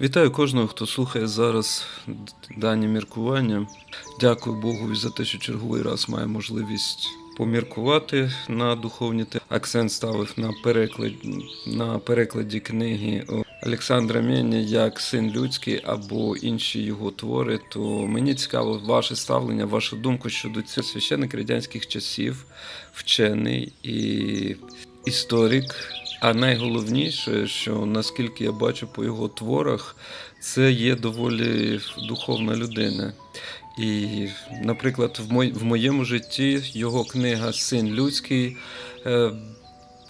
Вітаю кожного, хто слухає зараз дані міркування. Дякую Богу за те, що черговий раз має можливість поміркувати на духовні теми. Акцент ставив на перекладі, на перекладі книги Олександра Мєня як син людський або інші його твори. То мені цікаво ваше ставлення, вашу думку щодо цього священник радянських часів, вчений і історик. А найголовніше, що наскільки я бачу по його творах, це є доволі духовна людина. І, наприклад, в, моєму житті його книга Син людський е,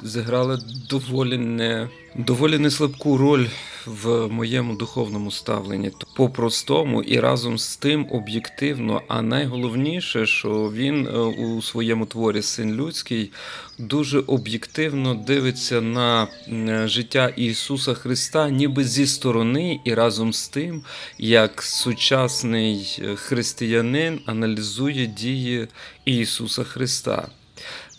зіграла доволі не, доволі не слабку роль в моєму духовному ставленні. По-простому і разом з тим об'єктивно. А найголовніше, що він е, у своєму творі Син людський дуже об'єктивно дивиться на життя Ісуса Христа, ніби зі сторони, і разом з тим, як сучасний е, християнин аналізує дії Ісуса Христа.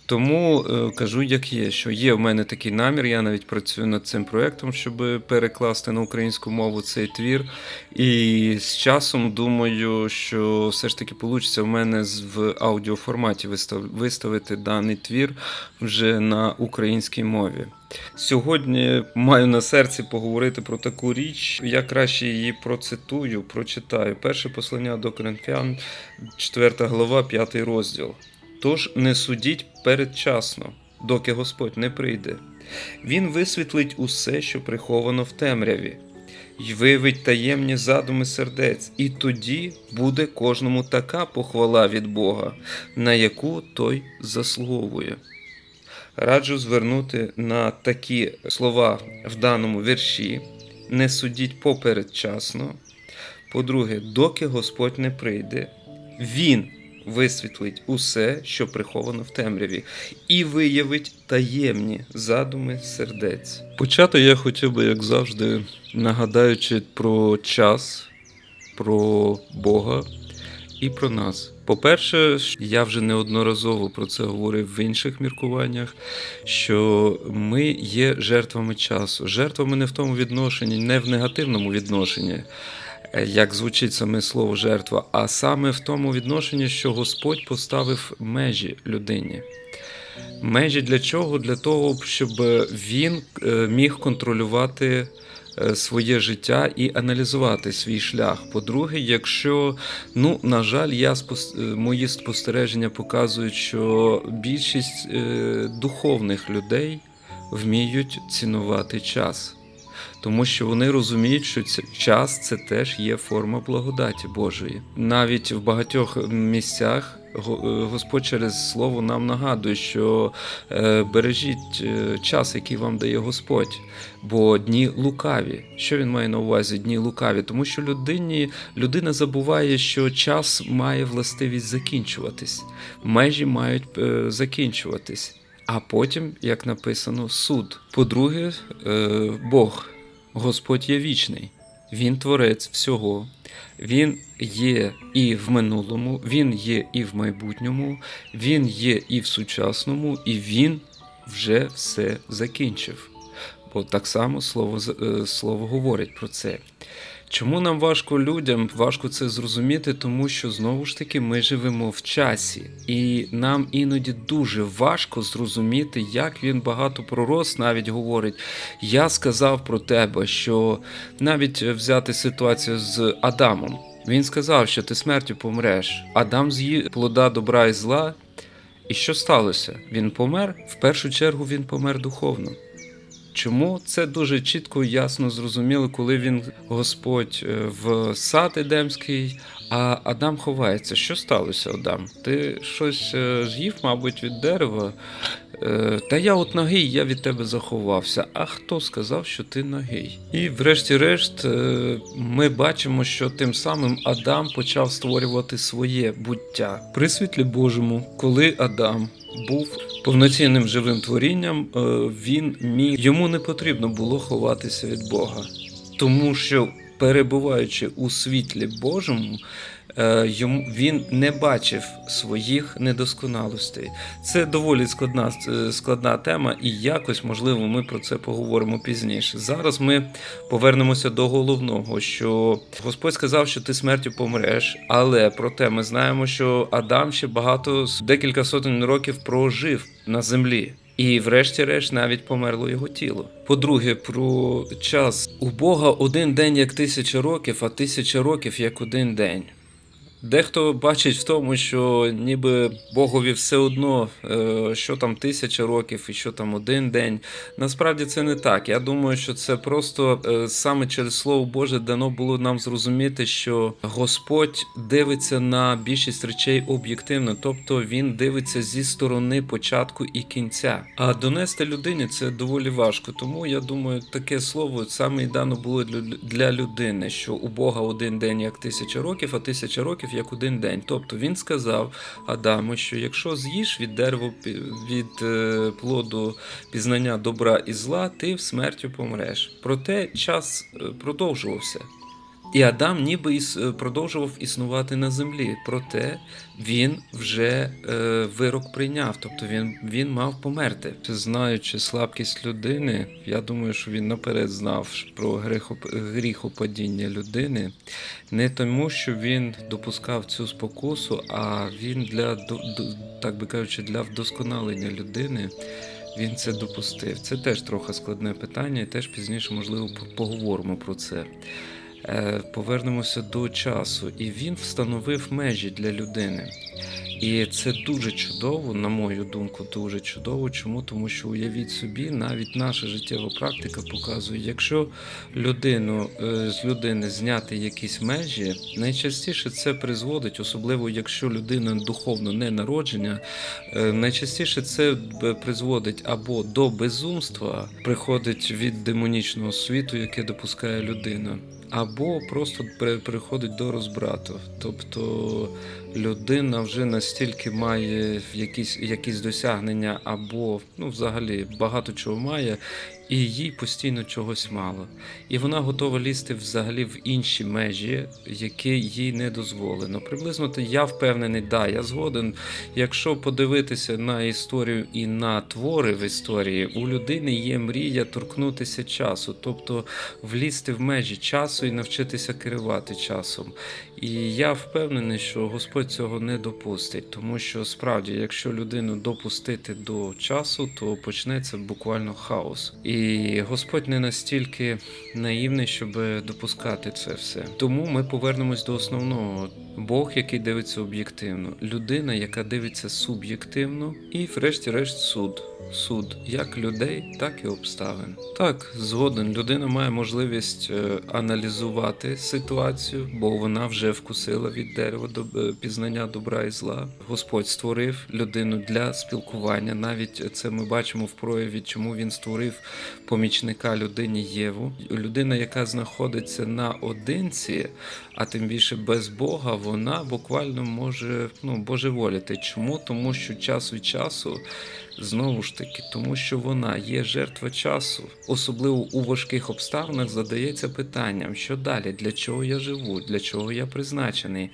Тому е, кажу, як є, що є в мене такий намір. Я навіть працюю над цим проектом, щоб перекласти на українську мову цей твір. І з часом думаю, що все ж таки вийде в мене в аудіоформаті вистав- виставити даний твір вже на українській мові. Сьогодні маю на серці поговорити про таку річ. Я краще її процитую, прочитаю. Перше послання до Коринфян, 4 глава, 5 розділ. Тож не судіть передчасно, доки Господь не прийде. Він висвітлить усе, що приховано в темряві, й виявить таємні задуми сердець, і тоді буде кожному така похвала від Бога, на яку той заслуговує. Раджу звернути на такі слова в даному вірші: не судіть попередчасно. По-друге, доки Господь не прийде, Він висвітлить усе, що приховано в темряві, і виявить таємні задуми сердець. Почати я хотів би, як завжди, нагадаючи про час, про Бога і про нас. По-перше, я вже неодноразово про це говорив в інших міркуваннях, що ми є жертвами часу. Жертвами не в тому відношенні, не в негативному відношенні, як звучить саме слово жертва, а саме в тому відношенні, що Господь поставив межі людині. Межі для чого? Для того, щоб він е, міг контролювати е, своє життя і аналізувати свій шлях. По-друге, якщо, ну, на жаль, я е, мої спостереження показують, що більшість е, духовних людей вміють цінувати час. Тому що вони розуміють, що час це теж є форма благодаті Божої. Навіть в багатьох місцях е, Господь через слово нам нагадує, що е, бережіть е, час, який вам дає Господь, бо дні лукаві. Що він має на увазі? Дні лукаві? Тому що людині, людина забуває, що час має властивість закінчуватись, межі мають закінчуватись. А потім, як написано, суд. По-друге, е, Бог, Господь є вічний, Він творець всього. Він є і в минулому, він є і в майбутньому, він є і в сучасному, і він вже все закінчив. Бо так само слово, е, слово говорить про це. Чому нам важко людям важко це зрозуміти, тому що знову ж таки ми живемо в часі, і нам іноді дуже важко зрозуміти, як він багато пророс навіть говорить. Я сказав про тебе, що навіть взяти ситуацію з Адамом. Він сказав, що ти смертю помреш. Адам з'їв плода добра і зла. І що сталося? Він помер. В першу чергу він помер духовно. Чому це дуже чітко і ясно зрозуміло, коли він Господь е, в сад Едемський, а Адам ховається. Що сталося, Адам? Ти щось е, з'їв, мабуть, від дерева? Е, Та я от нагий, я від тебе заховався. А хто сказав, що ти нагий? І врешті-решт ми бачимо, що тим самим Адам почав створювати своє буття при світлі Божому, коли Адам був повноцінним живим творінням, е, він міг йому не потрібно було ховатися від Бога, тому що перебуваючи у світлі Божому, він не бачив своїх недосконалостей. Це доволі складна е, складна тема, і якось можливо ми про це поговоримо пізніше. Зараз ми повернемося до головного, що Господь сказав, що ти смертю помреш, але проте ми знаємо, що Адам ще багато декілька сотень років прожив на землі. І, врешті-решт, навіть померло його тіло. По-друге, про час у Бога один день як тисяча років, а тисяча років як один день. Дехто бачить в тому, що ніби Богові все одно, е, що там тисяча років і що там один день. Насправді це не так. Я думаю, що це просто е, саме через Слово Боже дано було нам зрозуміти, що Господь дивиться на більшість речей об'єктивно, тобто він дивиться зі сторони початку і кінця. А донести людині це доволі важко. Тому я думаю, таке слово саме і дано було для- для людини, що у Бога один день як тисяча років, а тисяча років як один день. Тобто він сказав Адаму, що якщо з'їш від дерева від е, плоду пізнання добра і зла, ти в смертю помреш. Проте час е, продовжувався. І Адам ніби іс, е, продовжував існувати на землі, проте він вже е, вирок прийняв, тобто він, він мав померти. Знаючи слабкість людини, я думаю, що він наперед знав про грехоп, гріхопадіння людини, не тому, що він допускав цю спокусу, а він для так би кажучи, для вдосконалення людини. Він це допустив. Це теж трохи складне питання, і теж пізніше, можливо, поговоримо про це. Е, Повернемося до часу. І він встановив межі для людини. І це дуже чудово, на мою думку, дуже чудово. Чому? Тому що уявіть собі, навіть наша життєва практика показує, якщо людину е, з людини зняти якісь межі, найчастіше це призводить, особливо якщо людина духовно не народження, е, найчастіше це призводить або до безумства, приходить від демонічного світу, яке допускає людина. Або просто при- приходить до розбрату. Тобто людина вже настільки має якісь, якісь досягнення, або ну, взагалі багато чого має, і їй постійно чогось мало. І вона готова лізти взагалі в інші межі, які їй не дозволено. Приблизно то я впевнений, да, я згоден. Якщо подивитися на історію і на твори в історії, у людини є мрія торкнутися часу, тобто влізти в межі часу і навчитися керувати часом. І я впевнений, що Господь цього не допустить, тому що справді, якщо людину допустити до часу, то почнеться буквально хаос. І Господь не настільки наївний, щоб допускати це все. Тому ми повернемось до основного. Бог, який дивиться об'єктивно, людина, яка дивиться суб'єктивно, і, врешті-решт, суд. Суд як людей, так і обставин. Так, згоден, людина має можливість е, аналізувати ситуацію, бо вона вже вкусила від дерева до е, пізнання добра і зла. Господь створив людину для спілкування. Навіть це ми бачимо в прояві, чому він створив помічника людині Єву. Людина, яка знаходиться наодинці, а тим більше без Бога, вона буквально може ну, божеволіти. Чому? Тому що час від часу. Знову ж таки, тому що вона є жертва часу, особливо у важких обставинах задається питанням, що далі, для чого я живу, для чого я призначений.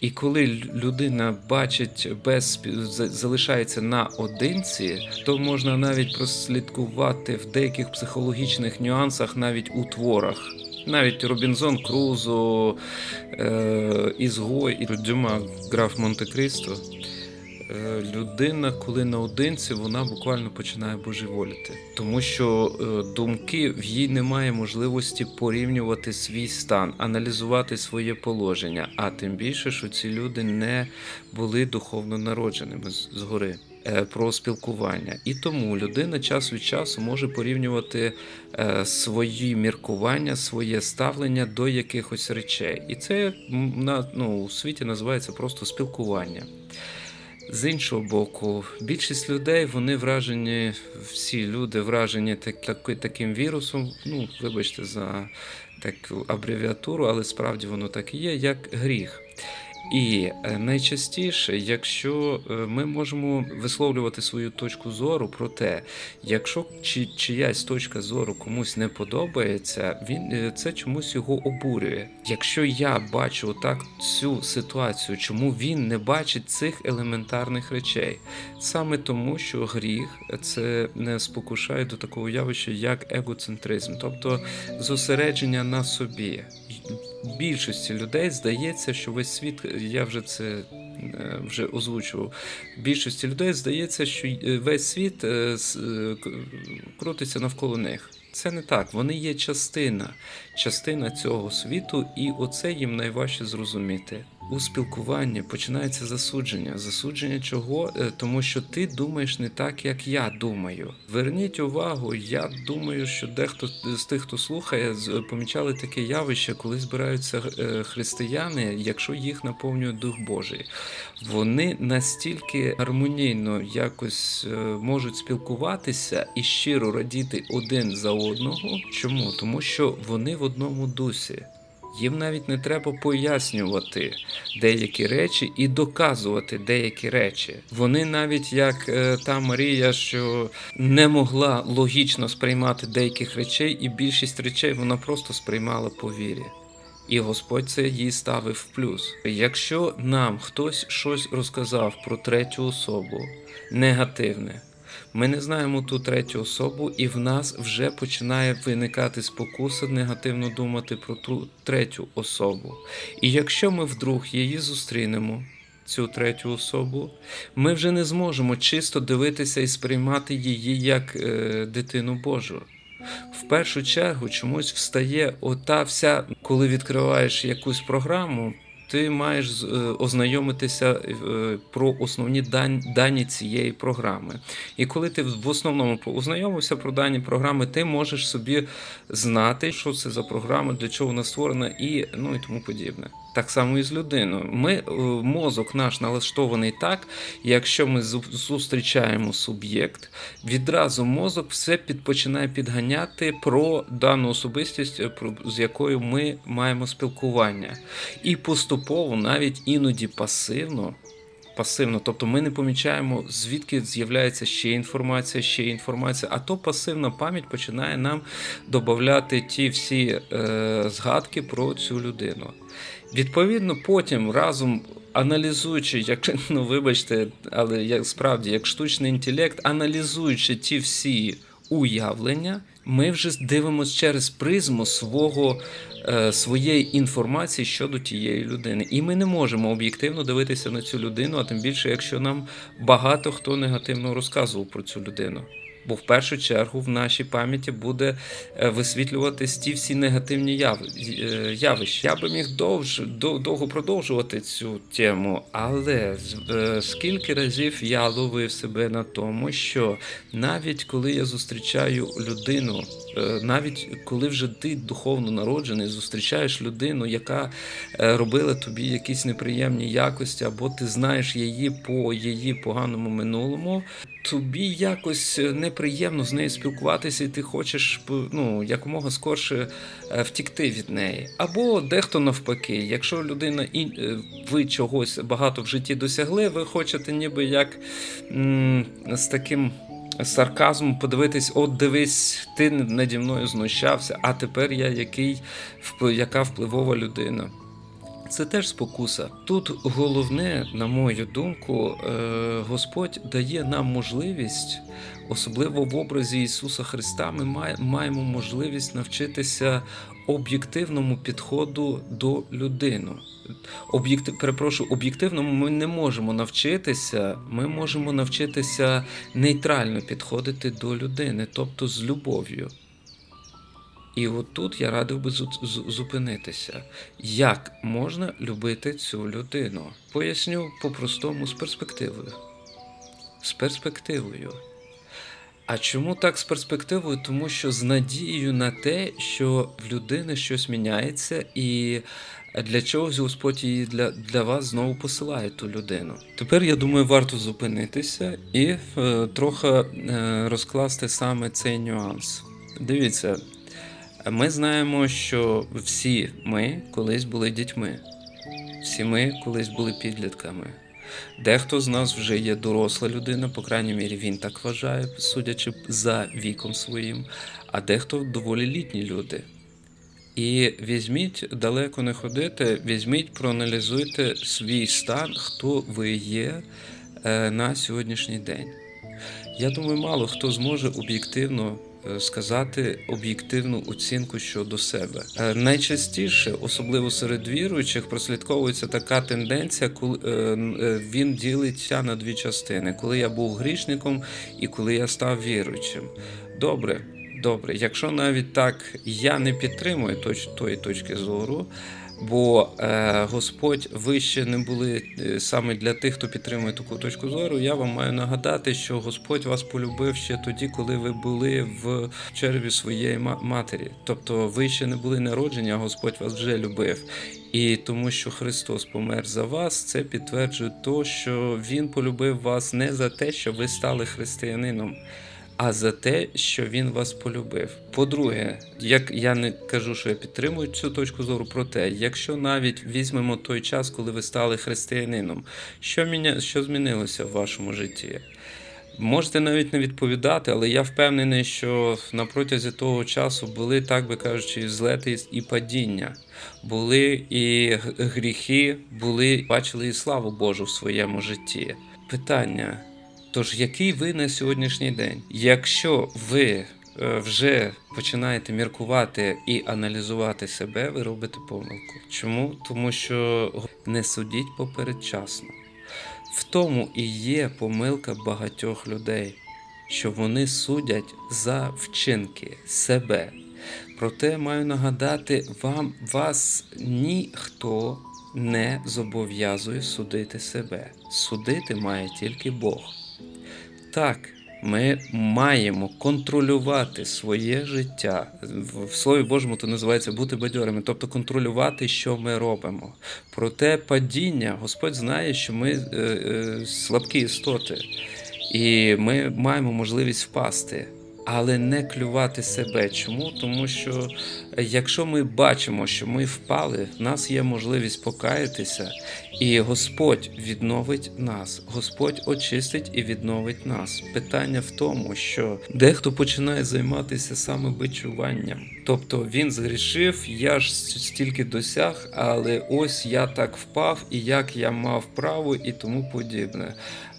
І коли людина бачить без залишається наодинці, то можна навіть прослідкувати в деяких психологічних нюансах навіть у творах. Навіть Робінзон Крузо, е, Ізгой і Дюма граф Монте-Крісто. Е, Людина, коли наодинці, вона буквально починає божеволіти, тому що е, думки в їй немає можливості порівнювати свій стан, аналізувати своє положення. А тим більше, що ці люди не були духовно народженими згори. Е, Про спілкування, і тому людина час від часу може порівнювати е, свої міркування, своє ставлення до якихось речей, і це на ну у світі називається просто спілкування. З іншого боку, більшість людей вони вражені, всі люди вражені так, таки- таким вірусом. Ну, вибачте за таку абревіатуру, але справді воно так і є, як гріх. І е, найчастіше, якщо е, ми можемо висловлювати свою точку зору про те, якщо чи, чиясь точка зору комусь не подобається, він е, це чомусь його обурює. Якщо я бачу так цю ситуацію, чому він не бачить цих елементарних речей? Саме тому, що гріх це не спокушає до такого явища, як егоцентризм, тобто зосередження на собі. Більшості людей здається, що весь світ, я вже це е, вже озвучував. Більшості людей здається, що е, весь світ е, крутиться навколо них. Це не так. Вони є частина, частина цього світу, і оце їм найважче зрозуміти. У спілкуванні починається засудження. Засудження чого? Е, Тому що ти думаєш не так, як я думаю. Верніть увагу, я думаю, що дехто з тих, хто слухає, помічали таке явище, коли збираються е, християни, якщо їх наповнює Дух Божий. Вони настільки гармонійно якось е, можуть спілкуватися і щиро радіти один за одного. Чому? Тому що вони в одному дусі. Їм навіть не треба пояснювати деякі речі і доказувати деякі речі. Вони навіть як е, та Марія, що не могла логічно сприймати деяких речей, і більшість речей вона просто сприймала по вірі. І Господь це їй ставив в плюс. Якщо нам хтось щось розказав про третю особу негативне, ми не знаємо ту третю особу, і в нас вже починає виникати спокуса негативно думати про ту третю особу. І якщо ми вдруг її зустрінемо, цю третю особу, ми вже не зможемо чисто дивитися і сприймати її як е, дитину Божу. В першу чергу чомусь встає ота вся, коли відкриваєш якусь програму, ти маєш е, ознайомитися е, про основні дані цієї програми. І коли ти в основному ознайомився про дані програми, ти можеш собі знати, що це за програма, для чого вона створена, і ну і тому подібне. Так само і з людиною. Ми е, мозок наш налаштований так, якщо ми зустрічаємо суб'єкт, відразу мозок все починає підганяти про дану особистість, е, з якою ми маємо спілкування. І поступово, навіть іноді пасивно. Пасивно, тобто ми не помічаємо, звідки з'являється ще інформація, ще інформація, а то пасивна пам'ять починає нам додати ті всі е, згадки про цю людину. Відповідно, потім разом аналізуючи, як ну вибачте, але як справді як штучний інтелект, аналізуючи ті всі уявлення, ми вже дивимося через призму свого. е, Своєї інформації щодо тієї людини, і ми не можемо об'єктивно дивитися на цю людину, а тим більше, якщо нам багато хто негативно розказував про цю людину. Бо в першу чергу в нашій пам'яті буде е, висвітлюватись ті всі негативні е, явища. Я би міг довж, довго продовжувати цю тему, але е, скільки разів я ловив себе на тому, що навіть коли я зустрічаю людину, навіть коли вже ти духовно народжений, зустрічаєш людину, яка робила тобі якісь неприємні якості, або ти знаєш її по її поганому минулому, тобі якось е, неприємно з нею спілкуватися, і ти хочеш ну, якомога скорше е, втікти від неї. Або дехто навпаки, якщо людина і е, ви чогось багато в житті досягли, ви хочете ніби як м, з таким. Сарказмом подивитись, от дивись, ти наді мною знущався, а тепер я який, яка впливова людина. Це теж спокуса. Тут головне, на мою думку, е, Господь дає нам можливість, особливо в образі Ісуса Христа, ми маємо можливість навчитися об'єктивному підходу до людини. Об'єктив, перепрошую, об'єктивному ми не можемо навчитися, ми можемо навчитися нейтрально підходити до людини, тобто з любов'ю. І от тут я радив би зу- зу- зупинитися. Як можна любити цю людину? Поясню по-простому з перспективою. З перспективою. А чому так з перспективою? Тому що з надією на те, що в людини щось міняється, і для чогось Господь її для, для вас знову посилає ту людину. Тепер я думаю, варто зупинитися і е, трохи е, розкласти саме цей нюанс. Дивіться, ми знаємо, що всі ми колись були дітьми. Всі ми колись були підлітками. Дехто з нас вже є доросла людина, по крайній мірі він так вважає, судячи за віком своїм, а дехто доволі літні люди. І візьміть, далеко не ходити, візьміть, проаналізуйте свій стан, хто ви є е, на сьогоднішній день. Я думаю, мало хто зможе об'єктивно сказати об'єктивну оцінку щодо себе. Е, Найчастіше, особливо серед віруючих, прослідковується така тенденція, коли е, е, він ділиться на дві частини: коли я був грішником і коли я став віруючим. Добре, добре. Якщо навіть так я не підтримую тої точки зору. Бо е, Господь ви ще не були е, саме для тих, хто підтримує таку точку зору. Я вам маю нагадати, що Господь вас полюбив ще тоді, коли ви були в черві своєї матері. Тобто ви ще не були народжені, а Господь вас вже любив. І тому, що Христос помер за вас, це підтверджує то, що Він полюбив вас не за те, що ви стали християнином а за те, що він вас полюбив. По-друге, як я не кажу, що я підтримую цю точку зору, проте, якщо навіть візьмемо той час, коли ви стали християнином, що міня... що змінилося в вашому житті? Можете навіть не відповідати, але я впевнений, що на протязі того часу були, так би кажучи, злети і падіння, були і гріхи, були, бачили і славу Божу в своєму житті. Питання. Тож, який ви на сьогоднішній день? Якщо ви е, вже починаєте міркувати і аналізувати себе, ви робите помилку. Чому? Тому що не судіть попередчасно. В тому і є помилка багатьох людей, що вони судять за вчинки себе. Проте маю нагадати вам, вас ніхто не зобов'язує судити себе. Судити має тільки Бог. Так, ми маємо контролювати своє життя. В Слові Божому то називається бути бадьорими, тобто контролювати, що ми робимо. Проте падіння, Господь знає, що ми е, е, слабкі істоти, і ми маємо можливість впасти. Але не клювати себе. Чому? Тому що е, якщо ми бачимо, що ми впали, в нас є можливість покаятися, і Господь відновить нас, Господь очистить і відновить нас. Питання в тому, що дехто починає займатися саме бичуванням. Тобто він згрішив, я ж стільки досяг, але ось я так впав, і як я мав право, і тому подібне.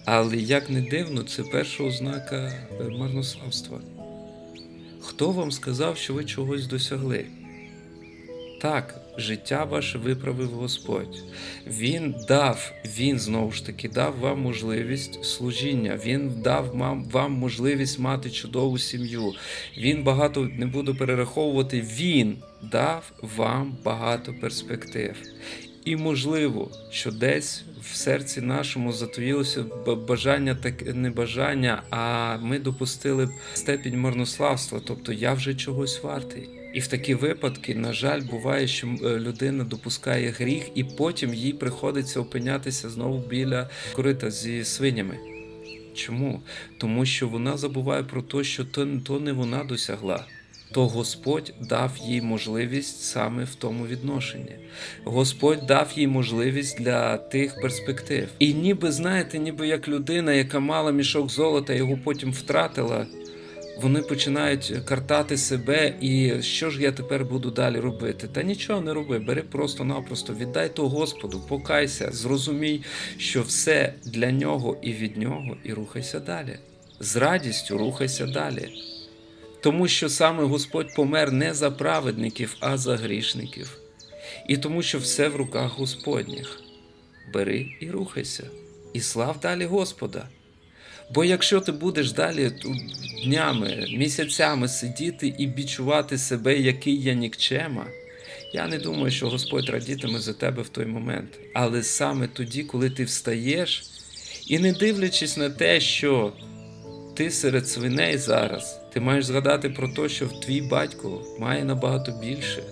Але як не дивно, це перша ознака е, марнославства. Хто вам сказав, що ви чогось досягли? Так, життя ваше виправив Господь. Він дав, він знову ж таки дав вам можливість служіння. Він дав вам, вам можливість мати чудову сім'ю. Він багато не буду перераховувати. Він дав вам багато перспектив. І можливо, що десь в серці нашому затоїлося бажання, так не бажання, а ми допустили степінь марнославства, тобто я вже чогось вартий. І в такі випадки, на жаль, буває, що е, людина допускає гріх, і потім їй приходиться опинятися знову біля корита зі свинями. Чому? Тому що вона забуває про те, що то, то не вона досягла. То Господь дав їй можливість саме в тому відношенні. Господь дав їй можливість для тих перспектив. І ніби знаєте, ніби як людина, яка мала мішок золота, його потім втратила. Вони починають картати себе, і що ж я тепер буду далі робити? Та нічого не роби, бери просто-напросто, віддай то Господу, покайся, зрозумій, що все для нього і від нього, і рухайся далі. З радістю рухайся далі. Тому що саме Господь помер не за праведників, а за грішників. І тому, що все в руках Господніх. Бери і рухайся, і слав далі Господа. Бо якщо ти будеш далі днями, місяцями сидіти і бічувати себе, який я нікчема, я не думаю, що Господь радітиме за тебе в той момент. Але саме тоді, коли ти встаєш, і не дивлячись на те, що ти серед свиней зараз, ти маєш згадати про те, що твій батько має набагато більше,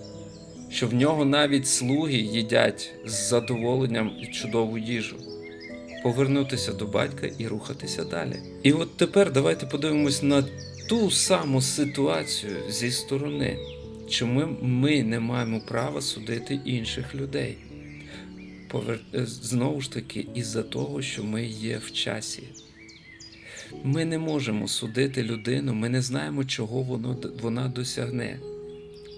що в нього навіть слуги їдять з задоволенням і чудову їжу повернутися до батька і рухатися далі. І от тепер давайте подивимось на ту саму ситуацію зі сторони, чому ми не маємо права судити інших людей. повер... е, знову ж таки із-за того, що ми є в часі. Ми не можемо судити людину, ми не знаємо, чого воно, вона досягне.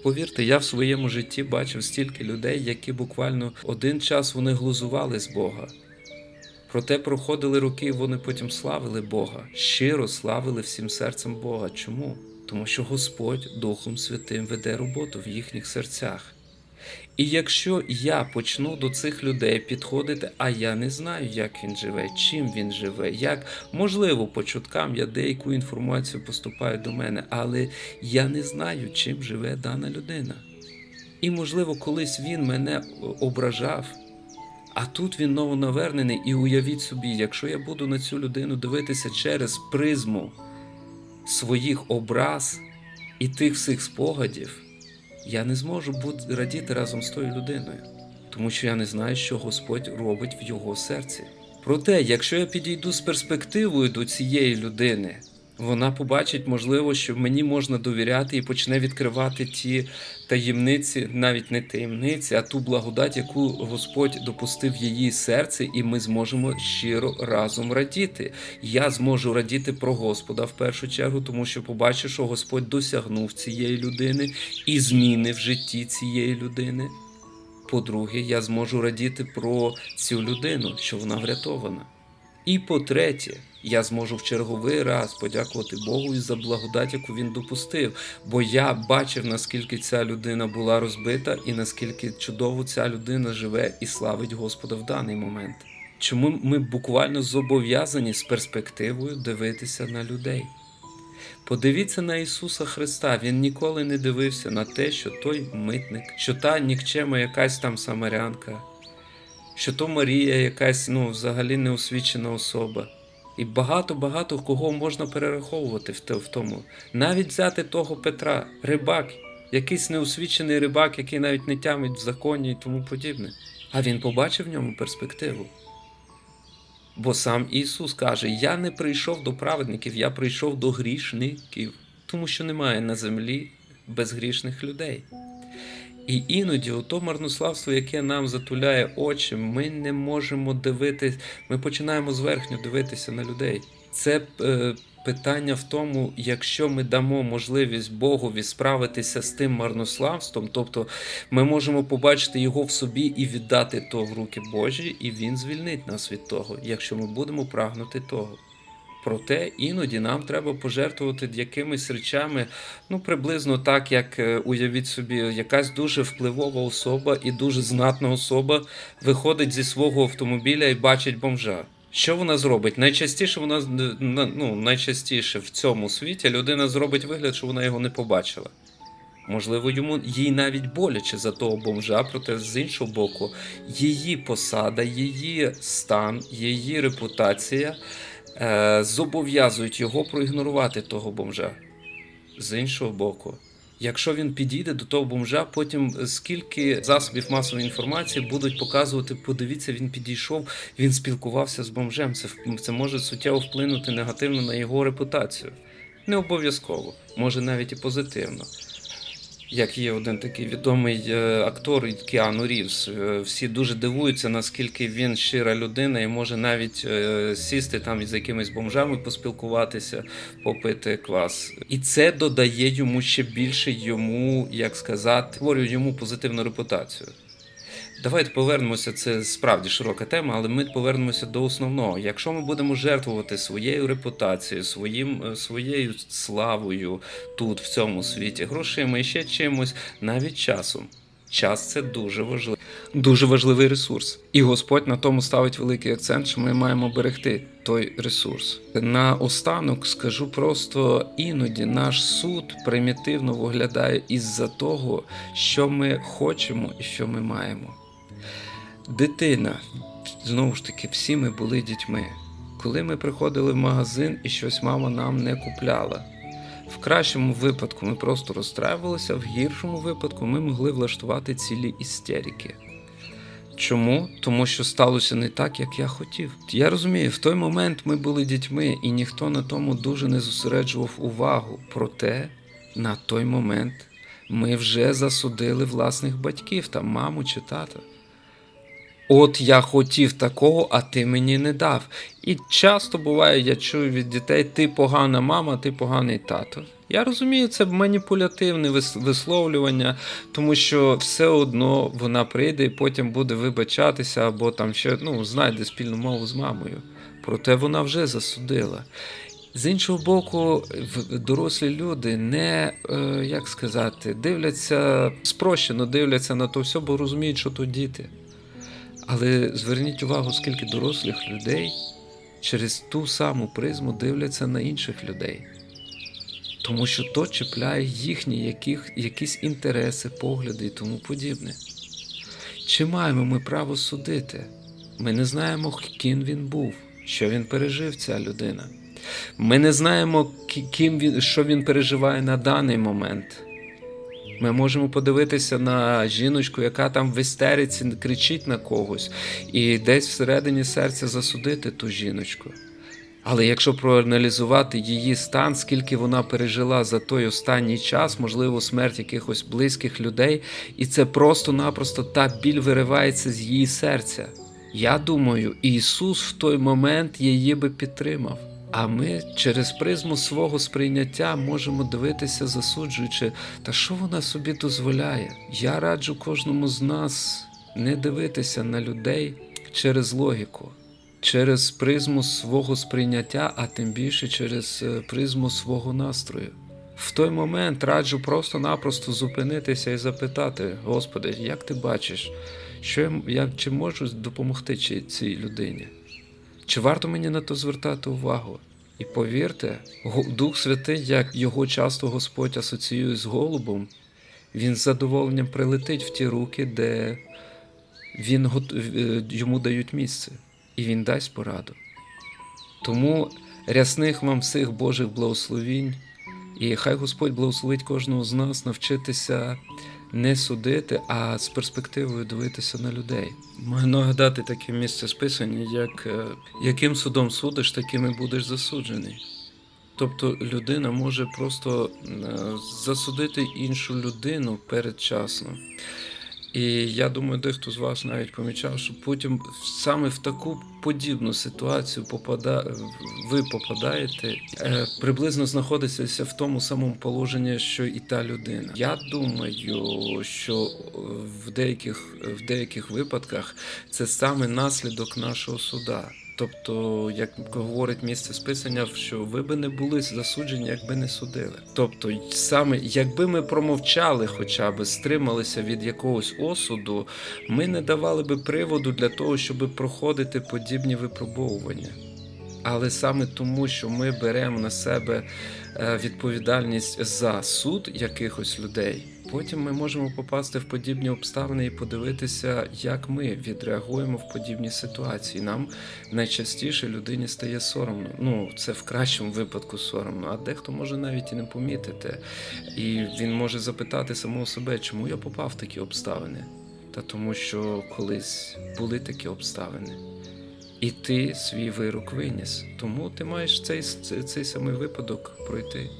Повірте, я в своєму житті бачив стільки людей, які буквально один час вони глузували з Бога. Проте проходили роки, і вони потім славили Бога, щиро славили всім серцем Бога. Чому? Тому що Господь Духом Святим веде роботу в їхніх серцях. І якщо я почну до цих людей підходити, а я не знаю, як він живе, чим він живе, як можливо, по чуткам я деяку інформацію поступає до мене, але я не знаю, чим живе дана людина. І, можливо, колись він мене ображав, а тут він новонавернений, і уявіть собі, якщо я буду на цю людину дивитися через призму своїх образ і тих всіх спогадів, я не зможу бути радіти разом з тою людиною, тому що я не знаю, що Господь робить в його серці. Проте, якщо я підійду з перспективою до цієї людини, вона побачить, можливо, що мені можна довіряти і почне відкривати ті таємниці, навіть не таємниці, а ту благодать, яку Господь допустив в її серце, і ми зможемо щиро разом радіти. Я зможу радіти про Господа в першу чергу, тому що побачу, що Господь досягнув цієї людини і зміни в житті цієї людини. По-друге, я зможу радіти про цю людину, що вона врятована. І по-третє, я зможу в черговий раз подякувати Богу і за благодать, яку він допустив. Бо я бачив, наскільки ця людина була розбита, і наскільки чудово ця людина живе і славить Господа в даний момент. Чому ми буквально зобов'язані з перспективою дивитися на людей? Подивіться на Ісуса Христа. Він ніколи не дивився на те, що той митник, що та нікчема якась там самарянка, що то Марія якась ну, взагалі неосвічена особа. І багато-багато кого можна перераховувати в тому. Навіть взяти того Петра, рибак, якийсь неосвічений рибак, який навіть не тямить в законі і тому подібне. А він побачив в ньому перспективу. Бо сам Ісус каже: Я не прийшов до праведників, я прийшов до грішників, тому що немає на землі безгрішних людей. І іноді ото марнославство, яке нам затуляє очі, ми не можемо дивитись, ми починаємо зверхньо дивитися на людей. Це е, питання в тому, якщо ми дамо можливість Богові справитися з тим марнославством, тобто ми можемо побачити його в собі і віддати то в руки Божі, і Він звільнить нас від того, якщо ми будемо прагнути того. Проте іноді нам треба пожертвувати якимись речами, ну приблизно так, як е, уявіть собі, якась дуже впливова особа і дуже знатна особа виходить зі свого автомобіля і бачить бомжа. Що вона зробить? Найчастіше вона ну, найчастіше в цьому світі людина зробить вигляд, що вона його не побачила. Можливо, йому їй навіть боляче за того бомжа, проте з іншого боку, її посада, її стан, її репутація зобов'язують його проігнорувати того бомжа. З іншого боку, якщо він підійде до того бомжа, потім скільки засобів масової інформації будуть показувати, подивіться, він підійшов, він спілкувався з бомжем. Це, це може суттєво вплинути негативно на його репутацію. Не обов'язково, може навіть і позитивно. Як є один такий відомий е, актор Кіану Рівс. Е, Всі дуже дивуються, наскільки він щира людина і може навіть е, сісти там із якимись бомжами, поспілкуватися, попити квас. І це додає йому ще більше йому, як сказати, творює йому позитивну репутацію. Давайте повернемося. Це справді широка тема, але ми повернемося до основного. Якщо ми будемо жертвувати своєю репутацією, своїм, е, своєю славою тут, в цьому світі, грошима і ще чимось, навіть часом. Час це дуже важливо. Дуже важливий ресурс. І Господь на тому ставить великий акцент, що ми маємо берегти той ресурс. На останок скажу просто іноді наш суд примітивно виглядає із-за того, що ми хочемо і що ми маємо. Дитина, знову ж таки, всі ми були дітьми. Коли ми приходили в магазин і щось мама нам не купляла. В кращому випадку ми просто розстраювалися, в гіршому випадку ми могли влаштувати цілі істерики. Чому? Тому що сталося не так, як я хотів. Я розумію, в той момент ми були дітьми, і ніхто на тому дуже не зосереджував увагу. Проте на той момент ми вже засудили власних батьків, там, маму чи тата. От я хотів такого, а ти мені не дав. І часто буває, я чую від дітей: ти погана мама, ти поганий тато. Я розумію, це маніпулятивне висловлювання, тому що все одно вона прийде і потім буде вибачатися, або там ще ну, знайде спільну мову з мамою. Проте вона вже засудила. З іншого боку, дорослі люди не е, як сказати, дивляться спрощено, дивляться на то все, бо розуміють, що то діти. Але зверніть увагу, скільки дорослих людей через ту саму призму дивляться на інших людей. Тому що то чіпляє їхні яких, якісь інтереси, погляди і тому подібне. Чи маємо ми право судити? Ми не знаємо, ким він був, що він пережив, ця людина. Ми не знаємо, ким він, що він переживає на даний момент. Ми можемо подивитися на жіночку, яка там в істериці кричить на когось, і десь всередині серця засудити ту жіночку. Але якщо проаналізувати її стан, скільки вона пережила за той останній час, можливо, смерть якихось близьких людей, і це просто-напросто та біль виривається з її серця. Я думаю, Ісус в той момент її би підтримав. А ми через призму свого сприйняття можемо дивитися, засуджуючи, та що вона собі дозволяє. Я раджу кожному з нас не дивитися на людей через логіку, через призму свого сприйняття, а тим більше через е, призму свого настрою. В той момент раджу просто-напросто зупинитися і запитати: Господи, як ти бачиш, що я, я чи можу допомогти цій людині? Чи варто мені на то звертати увагу? І повірте, Дух Святий, як його часто Господь асоціює з голубом, він з задоволенням прилетить в ті руки, де він е, йому дають місце, і він дасть пораду. Тому рясних вам всіх Божих благословінь, і хай Господь благословить кожного з нас навчитися не судити, а з перспективою дивитися на людей. Маю нагадати таке місце списання, як е, яким судом судиш, таким і будеш засуджений. Тобто людина може просто е, засудити іншу людину передчасно. І я думаю, дехто з вас навіть помічав, що потім саме в таку подібну ситуацію попада... ви попадаєте, е, приблизно знаходитеся в тому самому положенні, що і та людина. Я думаю, що в деяких, в деяких випадках це саме наслідок нашого суда. Тобто, як говорить місце списання, що ви би не були засуджені, якби не судили. Тобто, саме якби ми промовчали, хоча б стрималися від якогось осуду, ми не давали би приводу для того, щоб проходити подібні випробовування. Але саме тому, що ми беремо на себе е, відповідальність за суд якихось людей, потім ми можемо попасти в подібні обставини і подивитися, як ми відреагуємо в подібні ситуації. Нам найчастіше людині стає соромно. Ну, це в кращому випадку соромно, а дехто може навіть і не помітити. І він може запитати самого себе, чому я попав в такі обставини? Та тому, що колись були такі обставини. І ти свій вирок виніс. Тому ти маєш цей, цей, самий випадок пройти.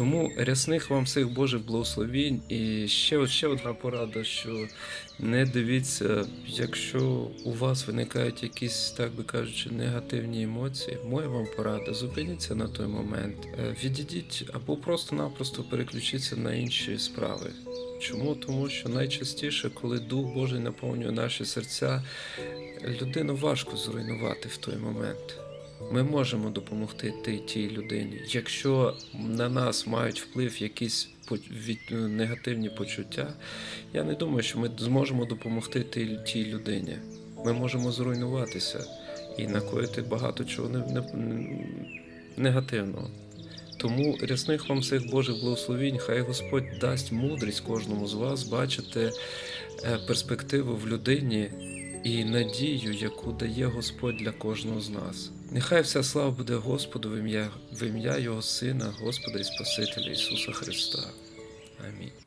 Тому рясних вам всіх Божих благословінь. І ще, ще одна порада, що не дивіться, якщо у вас виникають якісь, так би кажучи, негативні емоції, моя вам порада, зупиніться на той момент, е, відійдіть або просто-напросто переключіться на інші справи. Чому? Тому що найчастіше, коли Дух Божий наповнює наші серця, людину важко зруйнувати в той момент. Ми можемо допомогти тій, людині. Якщо на нас мають вплив якісь негативні почуття, я не думаю, що ми зможемо допомогти тій, людині. Ми можемо зруйнуватися і накоїти багато чого не, не, негативного. Тому рясних вам всіх Божих благословінь, хай Господь дасть мудрість кожному з вас бачити е, перспективу в людині і надію, яку дає Господь для кожного з нас. Нехай вся слава буде Господу в ім'я, в ім'я Його Сина, Господа і Спасителя Ісуса Христа. Амінь.